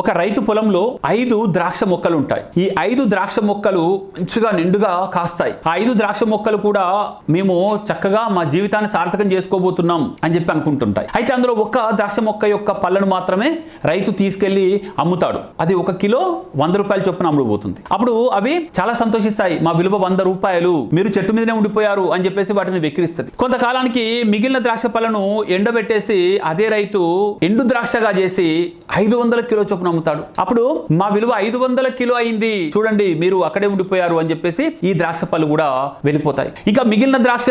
ఒక రైతు పొలంలో ఐదు ద్రాక్ష మొక్కలు ఉంటాయి. ఈ ఐదు ద్రాక్ష మొక్కలు మంచిగా నిండుగా కాస్తాయి. ఆ ఐదు ద్రాక్ష మొక్కలు కూడా మేము చక్కగా మా జీవితాన్ని సార్థకం చేసుకోబోతున్నాం అని చెప్పి అనుకుంటుంటాయి. అయితే అందులో ఒక్క ద్రాక్ష మొక్క యొక్క పళ్ళను మాత్రమే రైతు తీసుకెళ్ళి అమ్ముతాడు. అది ఒక కిలో వంద రూపాయల చొప్పున అమ్ముడుపోతుంది. అప్పుడు అవి చాలా సంతోషిస్తాయి. మా విలువ వంద రూపాయలు. మీరు చెట్టు మీదనే ఉండిపోయారు అని చెప్పేసి వాటిని వెక్కిరిస్తుంది. కొంతకాలానికి మిగిలిన ద్రాక్ష పళ్ళను ఎండబెట్టేసి అదే రైతు ఎండు ద్రాక్షగా చేసి ఐదు వందల కిలో చొప్పున అమ్ముతాడు అప్పుడు మా విలువ ఐదు వందల కిలో అయింది. చూడండి మీరు అక్కడే ఉండిపోయారు అని చెప్పేసి ఈ ద్రాక్ష పళ్ళు కూడా వెళ్ళిపోతాయి. ఇంకా మిగిలిన ద్రాక్ష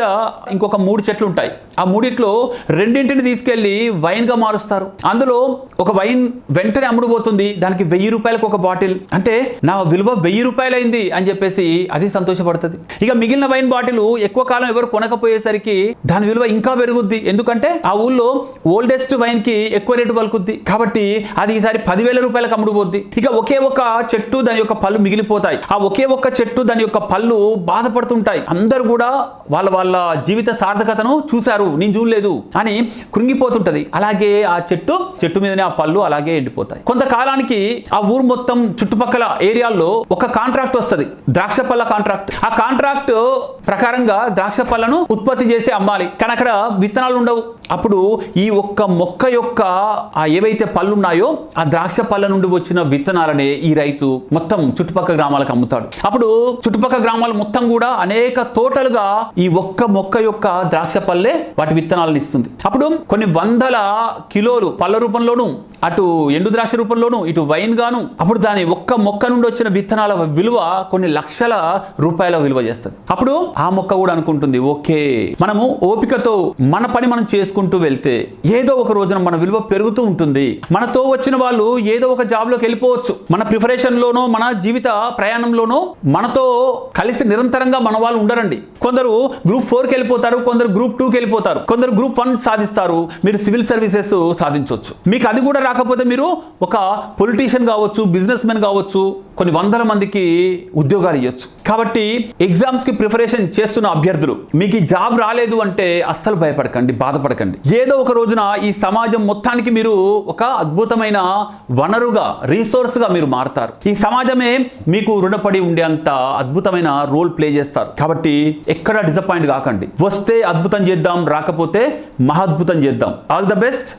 ఇంకొక మూడు చెట్లు ఉంటాయి. ఆ మూడిట్లో రెండింటిని తీసుకెళ్ళి వైన్గా మారుస్తారు. అందులో ఒక వైన్ వెంటనే అమ్ముడుపోతుంది దానికి వెయ్యి రూపాయలకు ఒక బాటిల్. అంటే నా విలువ వెయ్యి రూపాయలు అయింది అని చెప్పేసి అది సంతోషపడుతుంది. ఇక మిగిలిన వైన్ బాటిల్ ఎక్కువ కాలం ఎవరు కొనకపోయేసరికి దాని విలువ ఇంకా పెరుగుద్ది. ఎందుకంటే ఆ ఊళ్ళో ఓల్డెస్ట్ వైన్కి ఎక్కువ రేటు పలుకుద్ది. కాబట్టి అది ఈసారి పదివేల రూపాయలకు అమ్ముడుపోద్ది ఇక ఒకే ఒక చెట్టు దాని యొక్క పళ్ళు మిగిలిపోతాయి. ఆ ఒకే ఒక్క చెట్టు దాని యొక్క పళ్ళు బాధపడుతుంటాయి. అందరూ కూడా వాళ్ళ వాళ్ళ జీవిత సార్థకతను చూశారు. నేను చూడలేదు. అని కృంగిపోతుంటది. అలాగే ఆ చెట్టు చెట్టు మీదనే ఆ పళ్ళు అలాగే ఎండిపోతాయి. కొంతకాలానికి ఆ ఊరు మొత్తం చుట్టుపక్కల ఏరియాల్లో ఒక కాంట్రాక్ట్ వస్తుంది. ద్రాక్ష పళ్ళ కాంట్రాక్ట్. ఆ కాంట్రాక్ట్ ప్రకారంగా ద్రాక్ష పళ్ళను ఉత్పత్తి చేసి అమ్మాలి. కానీ అక్కడ విత్తనాలు ఉండవు. అప్పుడు ఈ ఒక్క మొక్క యొక్క ఆ ఏవైతే పళ్ళు ఉన్నాయో ఆ ద్రాక్ష పళ్ళ నుండి వచ్చిన విత్తనాలనే ఈ రైతు మొత్తం చుట్టుపక్కల గ్రామాలకు అమ్ముతాడు. అప్పుడు చుట్టుపక్కల గ్రామాలు మొత్తం కూడా అనేక తోటలుగా ఈ ఒక్క మొక్క యొక్క ద్రాక్ష పళ్ళే వాటి విత్తనాలను ఇస్తుంది. అప్పుడు కొన్ని వందల కిలోలు పళ్ళ రూపంలోను అటు ఎండు ద్రాక్ష రూపంలోను ఇటు వైన్ గాను అప్పుడు దాని ఒక్క మొక్క నుండి వచ్చిన విత్తనాల విలువ కొన్ని లక్షల రూపాయల విలువ చేస్తుంది. అప్పుడు ఆ మొక్క కూడా అనుకుంటుంది ఓకే మనము ఓపికతో మన పని మనం చేసుకుంటూ వెళ్తే ఏదో ఒక రోజున మన విలువ పెరుగుతూ ఉంటుంది. మనతో వచ్చిన వాళ్ళు ఏదో ఒక జాబ్లోకి వెళ్ళిపోవచ్చు. మన ప్రిపరేషన్లోనో మన జీవిత ప్రయాణంలోనో మనతో కలిసి నిరంతరంగా మన వాళ్ళు ఉండరండి. కొందరు గ్రూప్ ఫోర్కి వెళ్ళిపోతారు కొందరు గ్రూప్ టూకి వెళ్ళిపోతారు కొందరు గ్రూప్ వన్ సాధిస్తారు మీరు సివిల్ సర్వీసెస్ సాధించవచ్చు. మీకు అది కూడా రాకపోతే మీరు ఒక పొలిటీషియన్ కావచ్చు బిజినెస్ మెన్ కావచ్చు కొన్ని వందల మందికి ఉద్యోగాలు ఇవ్వచ్చు కాబట్టి ఎగ్జామ్స్కి ప్రిపరేషన్ చేస్తున్న అభ్యర్థులు మీకు ఈ జాబ్ రాలేదు అంటే అస్సలు భయపడకండి బాధపడకండి. ఏదో ఒక రోజున ఈ సమాజం మొత్తానికి మీరు ఒక అద్భుతమైన వనరుగా రీసోర్స్గా మీరు మారతారు. ఈ సమాజమే మీకు రుణపడి ఉండేంత అద్భుతమైన రోల్ ప్లే చేస్తారు. కాబట్టి ఎక్కడ డిసప్పాయింట్ కాకండి. వస్తే అద్భుతం చేద్దాం రాకపోతే మహాద్భుతం చేద్దాం. All the best